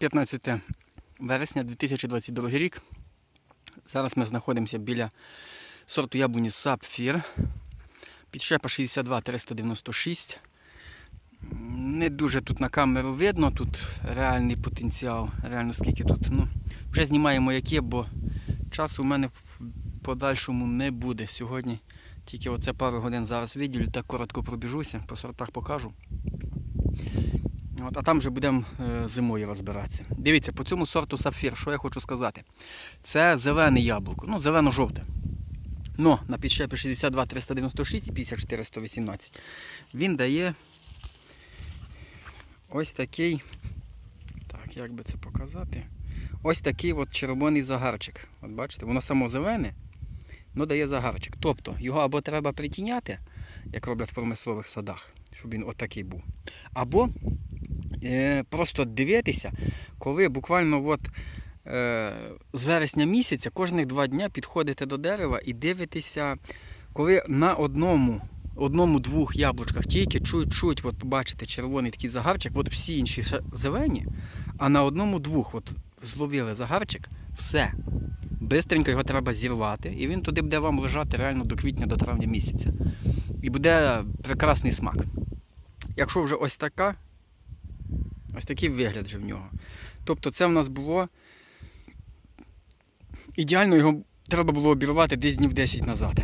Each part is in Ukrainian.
15 вересня 2022 рік. Зараз ми знаходимося біля сорту яблуні Сапфір. Підщепа 62 396. Не дуже тут на камеру видно, тут реальний потенціал. Реально скільки тут. Ну, вже знімаємо яке, бо часу у мене в подальшому не буде. Сьогодні тільки оце пару годин зараз виділю, так коротко пробіжуся, по сортах покажу. От, а там вже будемо е, зимою розбиратися. Дивіться, по цьому сорту сапфір, що я хочу сказати. Це зелене яблуко, ну, зелено-жовте. Ну, на підщепі 62 396 і 54 118 він дає ось такий. Так, як би це показати? Ось такий от червоний загарчик. От бачите, воно само зелене, але дає загарчик. Тобто його або треба притіняти, як роблять в промислових садах, щоб він отакий був. Або просто дивитися, коли буквально от, е, з вересня місяця кожних два дня підходите до дерева і дивитеся, коли на одному. Одному-двох яблучках тільки чуть-чуть, от бачите, червоний такий загарчик, от всі інші зелені, а на одному-двох от зловили загарчик, все. Бистренько його треба зірвати, і він туди буде вам лежати реально до квітня, до травня місяця. І буде прекрасний смак. Якщо вже ось така, ось такий вигляд вже в нього. Тобто це в нас було. Ідеально його треба було обірвати десь днів 10 назад.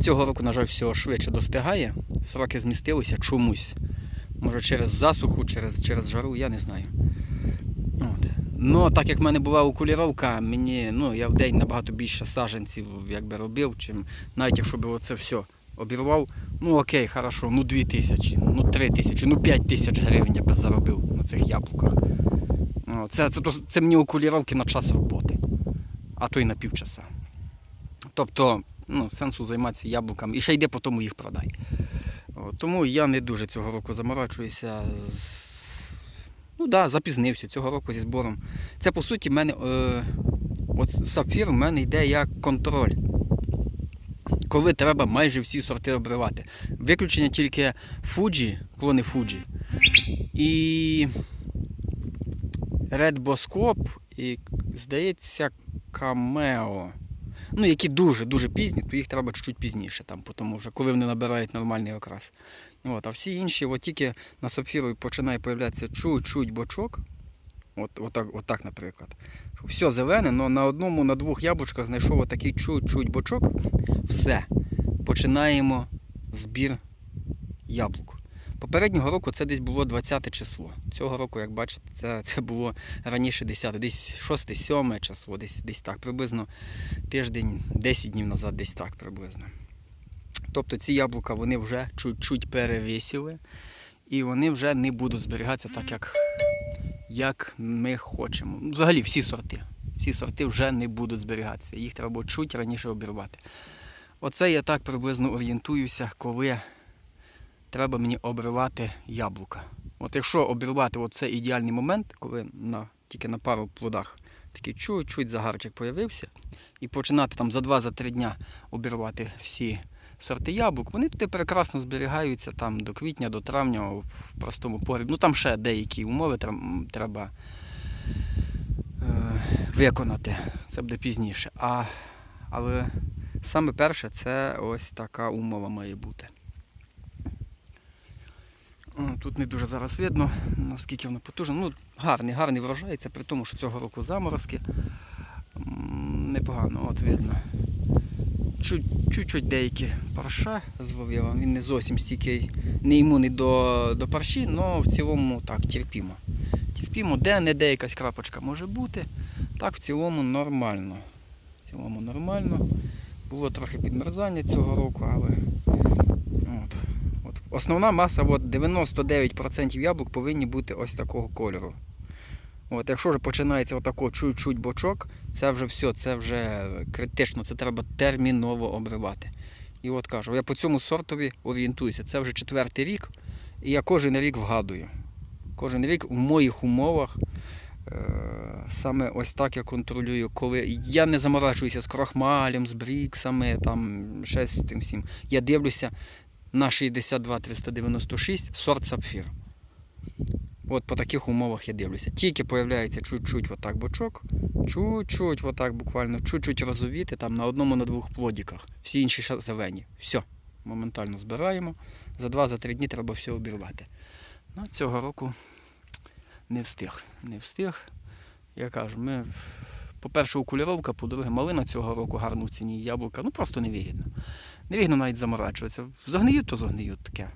Цього року, на жаль, всього швидше достигає. Сроки змістилися чомусь. Може через засуху, через, через жару, я не знаю. От. Ну, так як в мене була окуліровка, мені, ну, я в день набагато більше саджанців якби, робив, чим навіть якщо б оце все обірвав, ну окей, хорошо, ну 2 тисячі, ну 3 тисячі, ну 5 тисяч гривень я би заробив на цих яблуках. Ну, Це, це, це, це мені окуліровки на час роботи, а то й на півчаса. Тобто, ну, сенсу займатися яблуками і ще йде по тому їх продай. Тому я не дуже цього року заморачуюся. Ну так, да, запізнився цього року зі збором. Це по суті мене е, от сапфір в мене йде як контроль. Коли треба майже всі сорти обривати. Виключення тільки Fuji, клони Fuji. І Red Boscop, і, здається, Cameo. Ну, які дуже-дуже пізні, то їх треба чуть-чуть пізніше, там, тому вже, коли вони набирають нормальний окрас. От, а всі інші, от тільки на сапфіру починає появлятися чуть-чуть бочок. От, отак, отак, наприклад. Все зелене, але на одному, на двох яблучках знайшов отакий чуть-чуть бочок. Все. Починаємо збір яблук. Попереднього року це десь було 20 число. Цього року, як бачите, це, це було раніше 10, десь 6-7 число, десь, десь так, приблизно тиждень, 10 днів назад, десь так приблизно. Тобто ці яблука вони вже чуть-чуть перевісили і вони вже не будуть зберігатися так, як, як ми хочемо. Взагалі всі сорти. Всі сорти вже не будуть зберігатися. Їх треба чуть раніше обірвати. Оце я так приблизно орієнтуюся, коли треба мені обривати яблука. От якщо обірвати це ідеальний момент, коли на, тільки на пару плодах такий чуть-чуть загарчик появився, і починати там за 2-3 дня обірвати всі сорти яблук, вони туди прекрасно зберігаються там до квітня, до травня в простому погрібі. Ну там ще деякі умови треба е, виконати. Це буде пізніше. А, але саме перше це ось така умова має бути. Тут не дуже зараз видно, наскільки воно потужне. Ну, гарний, гарний врожай, це при тому, що цього року заморозки. Непогано, от видно. Чуть- Чуть-чуть деякі парша зловив, він не зовсім стільки не до, до парші, але в цілому так, терпімо. Терпімо, де-не-де якась крапочка може бути. Так, в цілому нормально. В цілому нормально. Було трохи підмерзання цього року, але от. От. Основна маса, от 99% яблук повинні бути ось такого кольору. От, якщо вже починається отако чуть-чуть бочок, це вже все, це вже критично, це треба терміново обривати. І от кажу, я по цьому сортові орієнтуюся. Це вже четвертий рік, і я кожен рік вгадую. Кожен рік у моїх умовах е, саме ось так я контролюю, коли я не заморачуюся з крохмалем, з бріксами, там ще з тим всім. Я дивлюся на 62 396 сорт сапфір. От по таких умовах я дивлюся. Тільки появляється чуть-чуть отак бочок, чуть-чуть отак буквально, чуть-чуть розовіти, там на одному, на двох плодіках. Всі інші зелені. Все. Моментально збираємо. За два-за три дні треба все обірвати. Ну, цього року не встиг. Не встиг. Я кажу, ми, по-перше, окуліровка, по-друге, малина цього року гарно в ціні, яблука, ну просто невигідно. Невигідно навіть заморачуватися. Загниють, то загниють таке.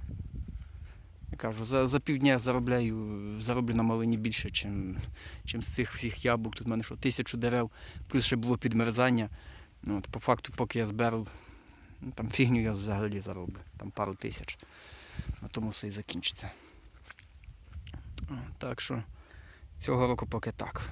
Кажу, за, за півдня заробляю, зароблю на малині більше, чим, чим з цих всіх яблук. Тут в мене що, тисячу дерев, плюс ще було підмерзання. Ну, от, по факту, поки я зберу, ну, там фігню я взагалі зароблю, там пару тисяч. На тому все і закінчиться. Так що цього року поки так.